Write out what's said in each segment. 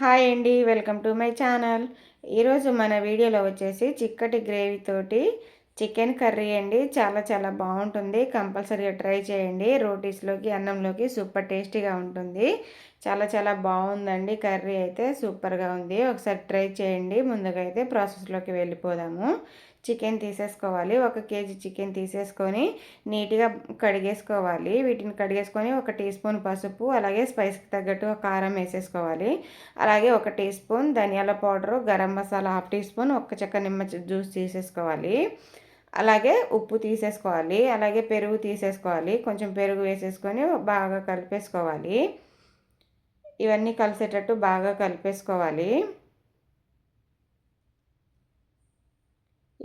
Hi అండి welcome to my channel. ఈరోజు మన వీడియోలో వచ్చేసి చిక్కటి గ్రేవీ తోటి చికెన్ కర్రీ అండి. చాలా చాలా బాగుంటుంది. కంపల్సరీగా ట్రై చేయండి. రోటీస్లోకి అన్నంలోకి సూపర్ టేస్టీగా ఉంటుంది. చాలా చాలా బాగుందండి కర్రీ అయితే. సూపర్గా ఉంది. ఒకసారి ట్రై చేయండి. ముందుగా అయితే ప్రాసెస్లోకి వెళ్ళిపోదాము. చికెన్ తీసేసుకోవాలి. ఒక కేజీ చికెన్ తీసేసుకొని నీట్గా కడిగేసుకోవాలి. వీటిని కడిగేసుకొని ఒక టీ స్పూన్ పసుపు అలాగే స్పైస్కి తగ్గట్టు కారం వేసేసుకోవాలి. అలాగే ఒక టీ స్పూన్ ధనియాల powder garam masala half teaspoon ఒక చెక్క నిమ్మ జ్యూస్ తీసేసుకోవాలి. అలాగే ఉప్పు తీసేసుకోవాలి. అలాగే పెరుగు తీసేసుకోవాలి. కొంచెం పెరుగు వేసేసుకొని బాగా కలిపేసుకోవాలి. ఇవన్నీ కలిసేటట్టు బాగా కలిపేసుకోవాలి.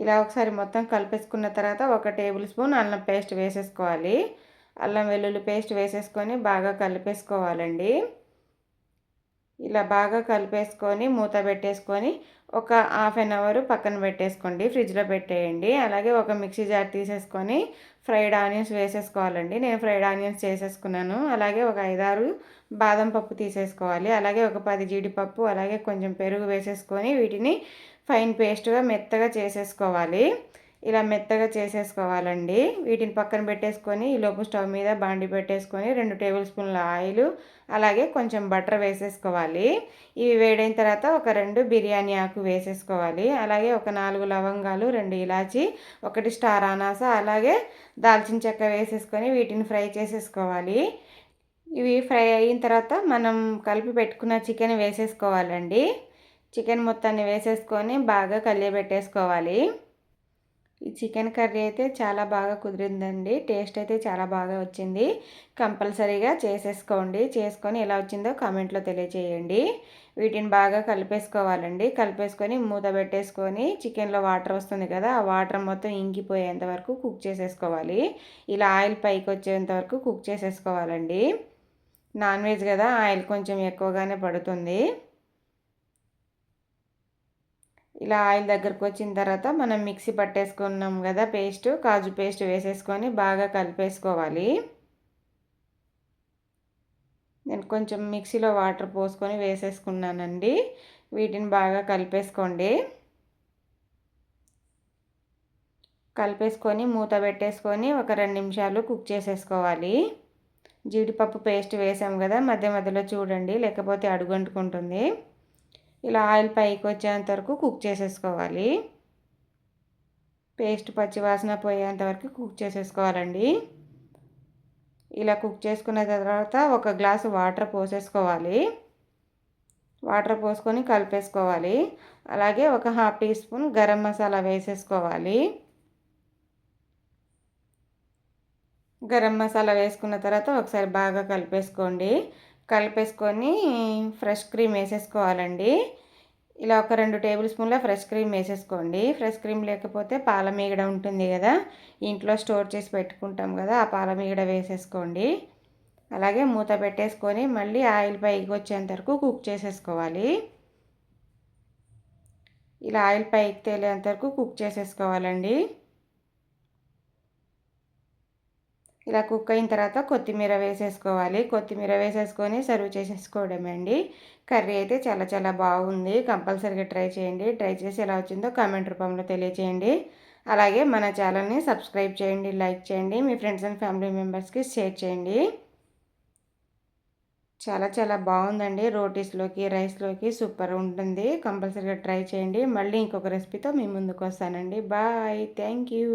ఇలా ఒకసారి మొత్తం కలిపేసుకున్న తర్వాత ఒక టేబుల్ స్పూన్ అల్లం పేస్ట్ వేసేసుకోవాలి. అల్లం వెల్లుల్లి పేస్ట్ వేసేసుకొని బాగా కలిపేసుకోవాలండి. ఇలా బాగా కలిపేసుకొని మూత పెట్టేసుకొని ఒక హాఫ్ అన్ అవర్ పక్కన పెట్టేసుకోండి. ఫ్రిడ్జ్లో పెట్టేయండి. అలాగే ఒక మిక్సీ జార్ తీసేసుకొని ఫ్రైడ్ ఆనియన్స్ వేసేసుకోవాలండి. నేను ఫ్రైడ్ ఆనియన్స్ చేసేసుకున్నాను. అలాగే ఒక ఐదారు బాదం పప్పు తీసేసుకోవాలి. అలాగే ఒక పది జీడిపప్పు అలాగే కొంచెం పెరుగు వేసేసుకొని వీటిని ఫైన్ పేస్ట్గా మెత్తగా చేసేసుకోవాలి. ఇలా మెత్తగా చేసేసుకోవాలండి. వీటిని పక్కన పెట్టేసుకొని ఈ లోపు స్టవ్ మీద బాండి పెట్టేసుకొని రెండు టేబుల్ స్పూన్ల ఆయిల్ అలాగే కొంచెం బటర్ వేసేసుకోవాలి. ఇవి వేడైన తర్వాత ఒక రెండు బిర్యానీ ఆకు వేసేసుకోవాలి. అలాగే ఒక నాలుగు లవంగాలు రెండు ఇలాచి ఒకటి స్టార్ అనాస అలాగే దాల్చిన చెక్క వేసేసుకొని వీటిని ఫ్రై చేసేసుకోవాలి. ఇవి ఫ్రై అయిన తర్వాత మనం కలిపి పెట్టుకున్న చికెన్ వేసేసుకోవాలండి. చికెన్ మొత్తాన్ని వేసేసుకొని బాగా కలియబెట్టేసుకోవాలి. ఈ చికెన్ కర్రీ అయితే చాలా బాగా కుదిరిందండి. టేస్ట్ అయితే చాలా బాగా వచ్చింది. కంపల్సరీగా చేసేసుకోండి. చేసుకొని ఎలా వచ్చిందో కామెంట్లో తెలియచేయండి. వీటిని బాగా కలిపేసుకోవాలండి. కలిపేసుకొని మూత పెట్టేసుకొని చికెన్లో వాటర్ వస్తుంది కదా ఆ వాటర్ మొత్తం ఇంకిపోయేంత వరకు కుక్ చేసేసుకోవాలి. ఇలా ఆయిల్ పైకి వచ్చేంత వరకు కుక్ చేసేసుకోవాలండి. నాన్ వెజ్ కదా ఆయిల్ కొంచెం ఎక్కువగానే పడుతుంది. ఇలా ఆయిల్ దగ్గరకు వచ్చిన తర్వాత మనం మిక్సీ పట్టేసుకున్నాం కదా పేస్ట్ కాజు పేస్ట్ వేసేసుకొని బాగా కలిపేసుకోవాలి. నేను కొంచెం మిక్సీలో వాటర్ పోసుకొని వేసేసుకున్నానండి. వీటిని బాగా కలిపేసుకోండి. కలిపేసుకొని మూత పెట్టేసుకొని ఒక రెండు నిమిషాలు కుక్ చేసేసుకోవాలి. జీడిపప్పు పేస్ట్ వేసాం కదా మధ్య మధ్యలో చూడండి లేకపోతే అడుగంటుకుంటుంది. ఇలా ఆయిల్ పైకి వచ్చేంత వరకు కుక్ చేసేసుకోవాలి. పేస్ట్ పచ్చి వాసన పోయేంత వరకు కుక్ చేసేసుకోవాలండి. ఇలా కుక్ చేసుకున్న తర్వాత ఒక గ్లాసు వాటర్ పోసేసుకోవాలి. వాటర్ పోసుకొని కలిపేసుకోవాలి. అలాగే ఒక half teaspoon garam masala వేసేసుకోవాలి. గరం మసాలా వేసుకున్న తర్వాత ఒకసారి బాగా కలిపేసుకోండి. కలిపేసుకొని ఫ్రెష్ క్రీమ్ వేసేసుకోవాలండి. ఇలా ఒక రెండు టేబుల్ స్పూన్ల ఫ్రెష్ క్రీమ్ వేసేసుకోండి. ఫ్రెష్ క్రీమ్ లేకపోతే పాల మీగడ ఉంటుంది కదా ఇంట్లో స్టోర్ చేసి పెట్టుకుంటాం కదా ఆ పాల మీగడ వేసేసుకోండి. అలాగే మూత పెట్టేసుకొని మళ్ళీ ఆయిల్ పైకి వచ్చేంత వరకు కుక్ చేసేసుకోవాలి. ఇలా ఆయిల్ పైకి తేలేంత వరకు కుక్ చేసేసుకోవాలండి. ఇలా కుక్ అయిన తర్వాత కొత్తిమీర వేసేసుకోవాలి. కొత్తిమీర వేసేసుకొని సర్వ్ చేసేసుకోవడమే అండి. కర్రీ అయితే చాలా చాలా బాగుంది. కంపల్సరీగా ట్రై చేయండి. ట్రై చేసి ఎలా వచ్చిందో కామెంట్ రూపంలో తెలియచేయండి. అలాగే మన ఛానల్ని సబ్స్క్రైబ్ చేయండి లైక్ చేయండి మీ ఫ్రెండ్స్ అండ్ ఫ్యామిలీ మెంబర్స్కి షేర్ చేయండి. చాలా చాలా బాగుందండి. రోటీస్లోకి రైస్లోకి సూపర్ ఉంటుంది. కంపల్సరీగా ట్రై చేయండి. మళ్ళీ ఇంకొక రెసిపీతో మీ ముందుకు వస్తానండి. బాయ్. Thank you.